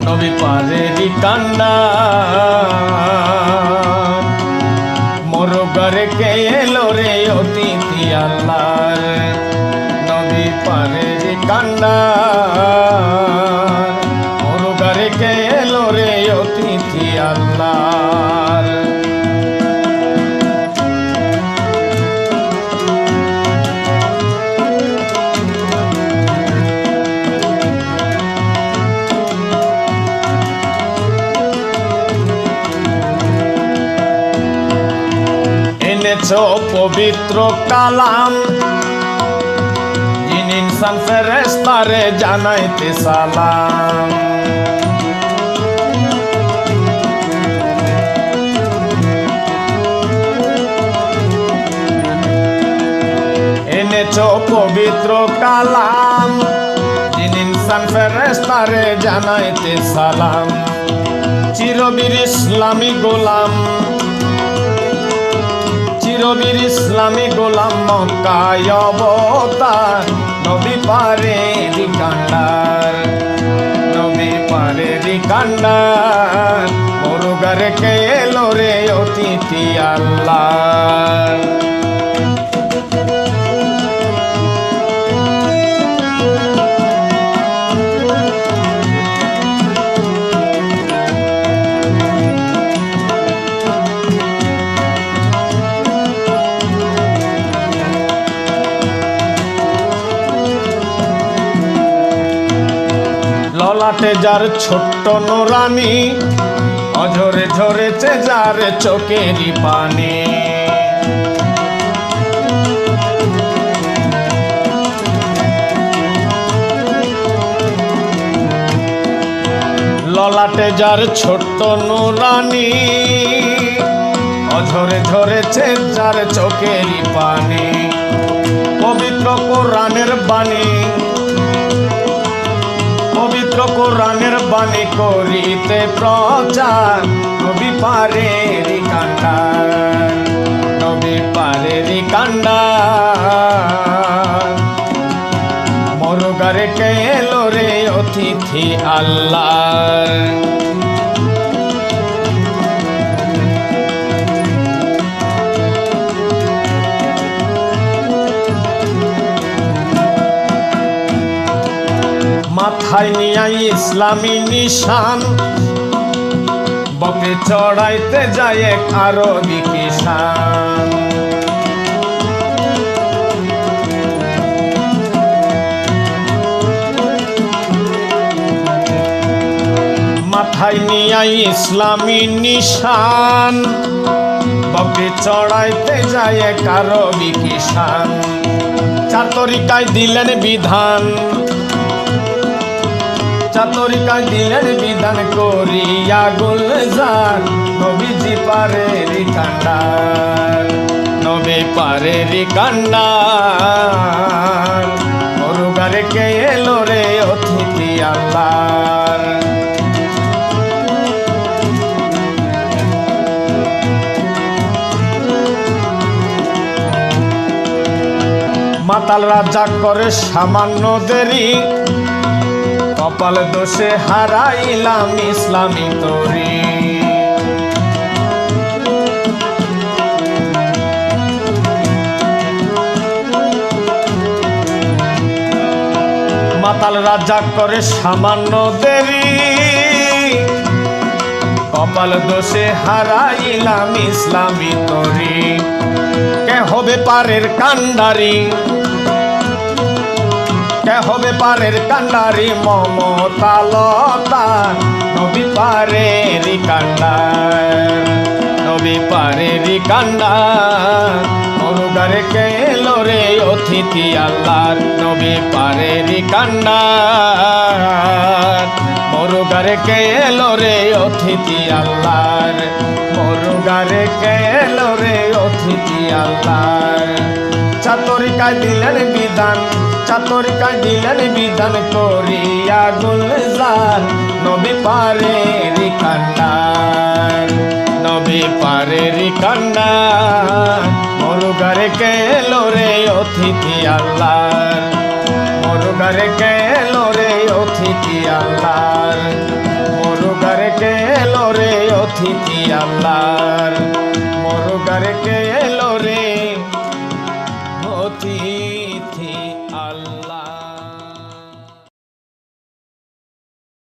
নবী পারেরি কান্না। মোর ঘরে কে এলো রে অতিথি আল্লাহ নবী পারেরি কান্না। এনেছ পবিত্র কালাম। ফেরেস্তারে জানাইতে সালাম। এনেছ পবিত্র কালাম। ফেরেস্তারে জানাইতে সালাম। চিরবীর ইসলামী গোলাম। চিরবীর ইসলামী গোলাম মক্কায় অবতার। নবী পারে কান্ডার। নবী পারে কান্ডার। মরুগার কে এলো রে অতিথি আল্লাহ। ললাটে যার ছোট্ট নোরানি, অঝরে ঝরেছে যার চোখেরই পানি। ললাটে যার ছোট্ট নোরানি, অঝরে ঝরেছে যার চোখেরই পানি। কোরআনের বাণী করিতে প্রচার, নবী পারে কান্ডার নবী পারে কান্ডার মরুগারে কে রে অতিথি আল্লাহ নিয়াই ইসলামী নিশান। বকে চড়াইতে যায় এক আরবি কিষান। মাথায় নিয়াই ইসলামী নিশান। বকে চড়াইতে যায় এক আরবি কিষান। চার তরিকায় দিলেন বিধান। চাতরিকায় দিলেন বিধান করিয়া গুলজার। নবীজি পারের কান্ডার, নবী পারের কান্ডার। মরুগারে কে এলো রে অতিথি আল্লাহর মাতাল রাজা করে সামান্য দেরি কপাল দোষে হারাইলাম ইসলামী তরি। মাতাল রাজা করে সামান্য দেরি। কপাল দোষে হারাইলাম ইসলামী তরি। কে হবে পারের কান্ডারি কে হবে পারের কান্ডারি মমতালতা? নবী পারের কান্ডার, নবী পারের কান্ডার। মরুগারে কে এলো রে অতিথি আল্লাহর নবী পারের কান্ডার। মরুগারে কে এলো রে অতিথি আল্লাহর মরুগারে কে এলো রে অতিথি আল্লাহর চাতরিকায় দিলেন বিধান চাতরিকায় দিলেন বিধান করিয়া গুলজার। নবী পারের কান্ডার নবী পারের কান্ডার মরুগারে কে এলো রে অতিথি আল্লাহর। মরুগারে কে এলো রে অতিথি আল্লাহর। কে এলো রে অতিথি মরুগারে কে